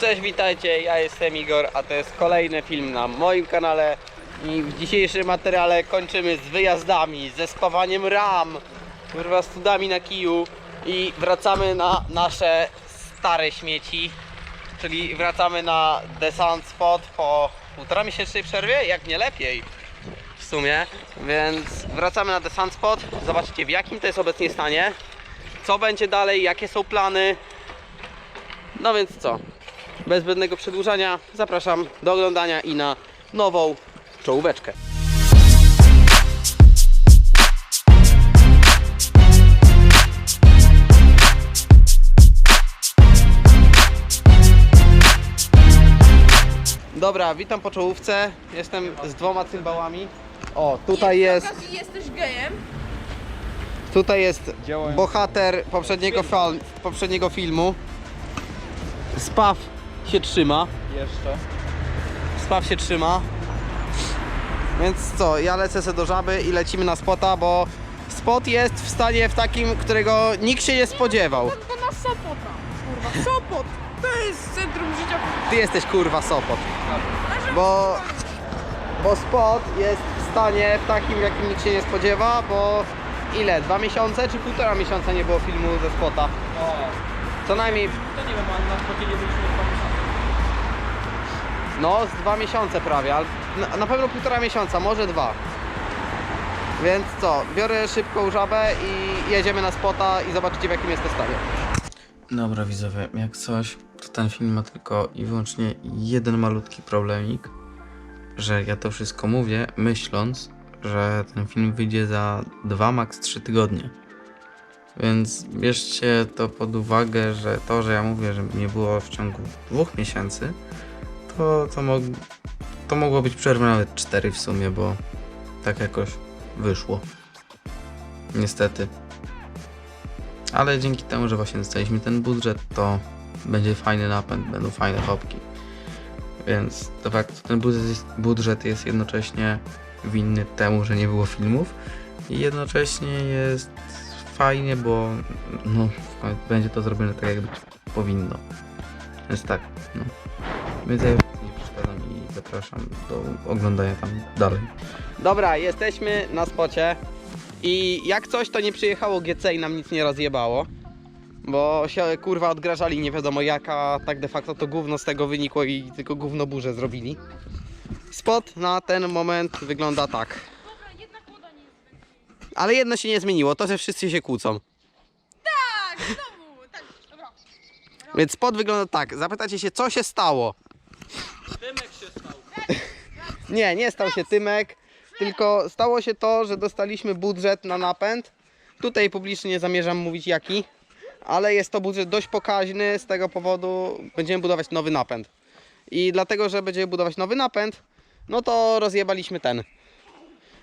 Cześć, witajcie, ja jestem Igor, a to jest kolejny film na moim kanale. I w dzisiejszym materiale kończymy z wyjazdami, ze spawaniem ram, kurwa z cudami na kiju. I wracamy na nasze stare śmieci, czyli wracamy na desant spot po półtora miesięcznej przerwie, jak nie lepiej w sumie, więc wracamy na desant spot, zobaczcie w jakim to jest obecnie stanie, co będzie dalej, jakie są plany, no więc co? Bez zbędnego przedłużania zapraszam do oglądania i na nową czołóweczkę. Dobra, witam po czołówce. Jestem z dwoma cymbałami. O, tutaj jest, jesteś gejem. tutaj jest bohater poprzedniego, fal, poprzedniego filmu. Spaw się trzyma. Jeszcze. Spaw się trzyma. Więc co, ja lecę sobie do żaby i lecimy na spota, bo spot jest w stanie w takim, którego nikt się nie spodziewał. To na Sopota. Kurwa, Sopot. To jest centrum życia. Ty jesteś kurwa Sopot. Bo, bo spot jest w stanie w takim, w jakim nikt się nie spodziewa, bo ile? Dwa miesiące czy półtora miesiąca nie było filmu ze spota? O, Co najmniej, to nie wiem, ale na spocie nie byliśmy. No z dwa miesiące prawie, ale na, pewno półtora miesiąca, może dwa. Więc co, biorę szybką żabę i jedziemy na spota i zobaczycie w jakim jest to stanie. Dobra widzowie, jak coś, to ten film ma tylko i wyłącznie jeden malutki problemik, że ja to wszystko mówię, myśląc, że ten film wyjdzie za 2, max 3 tygodnie. Więc bierzcie to pod uwagę, że to, że ja mówię, że nie było w ciągu dwóch miesięcy, to, to, mog, to mogło być przerwa nawet 4 w sumie, bo tak jakoś wyszło. Niestety. Ale dzięki temu, że właśnie dostaliśmy ten budżet, to będzie fajny napęd, będą fajne hopki. Więc de facto ten budżet jest, jednocześnie winny temu, że nie było filmów i jednocześnie jest fajnie, bo no, będzie to zrobione tak, jak być powinno. Więc tak, no. Więc ja zapraszam do oglądania tam dalej. Dobra, jesteśmy na spocie i jak coś to nie przyjechało GC i nam nic nie rozjebało. Bo się kurwa odgrażali nie wiadomo jaka, tak de facto to gówno z tego wynikło i tylko gówno burzę zrobili. Spot na ten moment wygląda tak. Ale jedno się nie zmieniło, to że wszyscy się kłócą. Tak, znowu. Tak, dobra. Więc spot wygląda tak. Zapytacie się co się stało. Nie, nie stał się Tymek, tylko stało się to, że dostaliśmy budżet na napęd. Tutaj publicznie nie zamierzam mówić jaki, ale jest to budżet dość pokaźny, z tego powodu będziemy budować nowy napęd. I dlatego, że będziemy budować nowy napęd, no to rozjebaliśmy ten.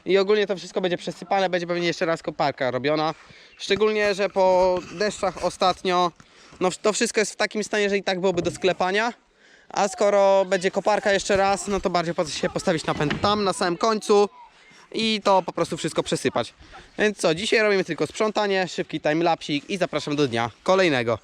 I ogólnie to wszystko będzie przesypane, będzie pewnie jeszcze raz koparka robiona. Szczególnie, że po deszczach ostatnio, no to wszystko jest w takim stanie, że i tak byłoby do sklepania. A skoro będzie koparka jeszcze raz, no to bardziej po się postawić napęd tam na samym końcu i to po prostu wszystko przesypać. Więc co, dzisiaj robimy tylko sprzątanie, szybki timelapsik i zapraszam do dnia kolejnego.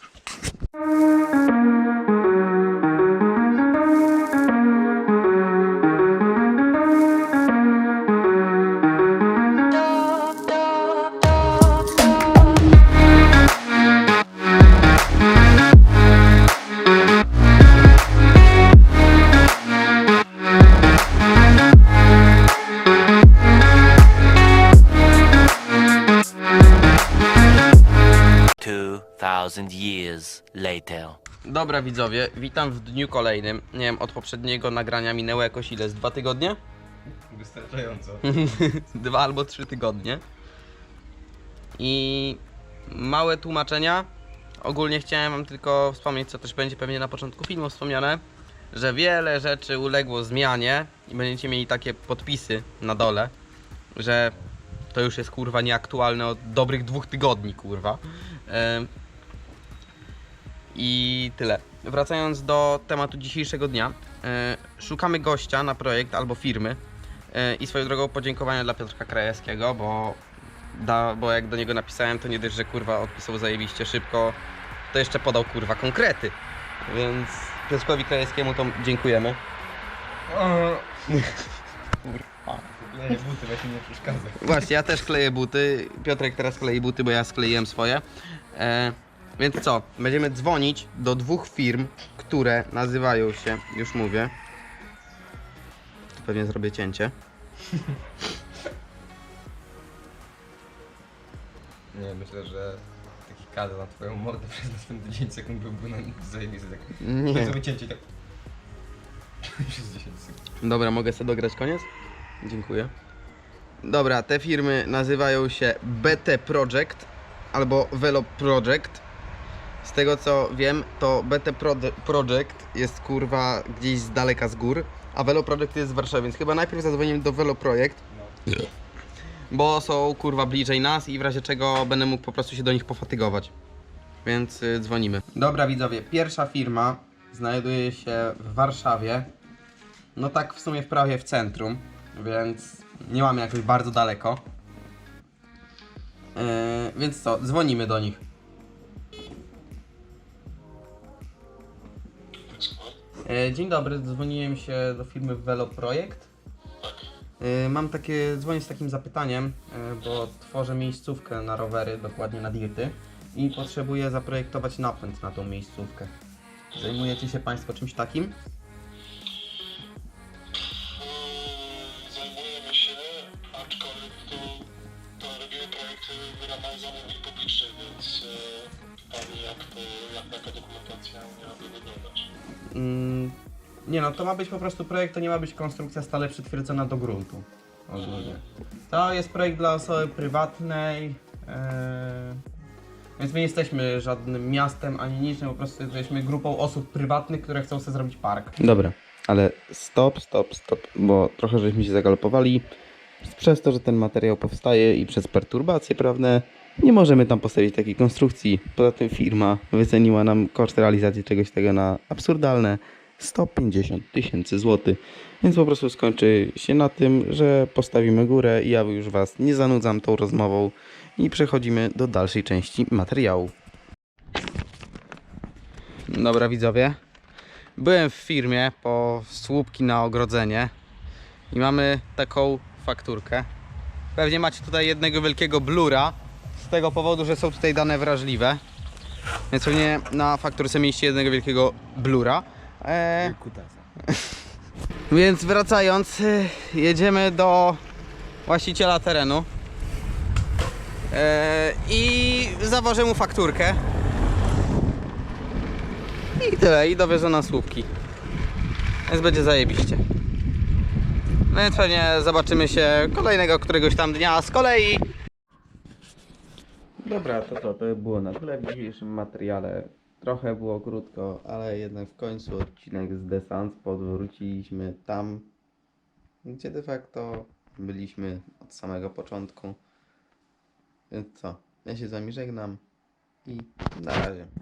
Two thousand years later. Dobra widzowie, witam w dniu kolejnym. Nie wiem, od poprzedniego nagrania minęło jakoś ile? Z dwa tygodnie? Wystarczająco. dwa albo trzy tygodnie. I małe tłumaczenia. Ogólnie chciałem wam tylko wspomnieć, co też będzie pewnie na początku filmu wspomniane, że wiele rzeczy uległo zmianie i będziecie mieli takie podpisy na dole, że to już jest kurwa nieaktualne od dobrych dwóch tygodni, kurwa. Em, I tyle. Wracając do tematu dzisiejszego dnia, e, szukamy gościa na projekt albo firmy, E, I swoją drogą podziękowania dla Piotrka Krajewskiego, bo, da, bo jak do niego napisałem, to nie dość, że kurwa odpisał zajebiście szybko, to jeszcze podał kurwa konkrety. Więc Piotrkowi Krajewskiemu to dziękujemy. Kleję buty, mi nie przeszkadza. Właśnie, ja też kleję buty. Piotrek teraz klei buty, bo ja skleiłem swoje. E, więc co? Będziemy dzwonić do dwóch firm, które nazywają się, już mówię. Tu pewnie zrobię cięcie. Nie, myślę, że taki kadr na twoją mordę przez następne 10 sekund byłby na zajebisty. Tak. Nie. To sobie cięcie tak. Przez 10 sekund. Dobra, mogę sobie dograć koniec? Dziękuję. Dobra, te firmy nazywają się BT Project albo Velo Project. Z tego co wiem, to BT Project jest kurwa gdzieś z daleka z gór, a Velo Project jest z Warszawy, więc chyba najpierw zadzwonimy do Velo Project, bo są kurwa bliżej nas i w razie czego będę mógł po prostu się do nich pofatygować. Więc y, dzwonimy. Dobra widzowie, pierwsza firma znajduje się w Warszawie. No tak w sumie w prawie w centrum, więc nie mamy jakoś bardzo daleko. Yy, więc co, dzwonimy do nich. Dzień dobry, dzwoniłem się do firmy Velo Projekt. Yy, mam takie, dzwonię z takim zapytaniem, yy, bo tworzę miejscówkę na rowery, dokładnie na dirty i potrzebuję zaprojektować napęd na tą miejscówkę. Zajmujecie się Państwo czymś takim? Zajmujemy się, aczkolwiek to, robimy projekty w ramach zamówień publicznych, więc e, pani jak jak taka dokumentacja miałaby wyglądać. Mm, nie no, to ma być po prostu projekt, to nie ma być konstrukcja stale przytwierdzona do gruntu. Ogólnie. To jest projekt dla osoby prywatnej. e, więc my nie jesteśmy żadnym miastem ani niczym, po prostu jesteśmy grupą osób prywatnych, które chcą sobie zrobić park. Dobra, ale stop, stop, stop, bo trochę żeśmy się zagalopowali. Przez to, że ten materiał powstaje i przez perturbacje prawne, nie możemy tam postawić takiej konstrukcji. Poza tym firma wyceniła nam koszt realizacji czegoś tego na absurdalne 150 tysięcy złotych. Więc po prostu skończy się na tym, że postawimy górę i ja już Was nie zanudzam tą rozmową i przechodzimy do dalszej części materiału. Dobra widzowie, byłem w firmie po słupki na ogrodzenie i mamy taką fakturkę. Pewnie macie tutaj jednego wielkiego blura z tego powodu, że są tutaj dane wrażliwe. Więc pewnie na fakturce mieliście jednego wielkiego blura. Eee, więc wracając, y, jedziemy do właściciela terenu. Eee, I zawożę mu fakturkę. I tyle, i dowiozę na słupki. Więc będzie zajebiście. Więc pewnie zobaczymy się kolejnego któregoś tam dnia z kolei. Dobra, to co, to było na tyle w dzisiejszym materiale. Trochę było krótko, ale jednak w końcu odcinek z Desant podwróciliśmy tam, gdzie de facto byliśmy od samego początku. Więc co, ja się z wami żegnam i na razie.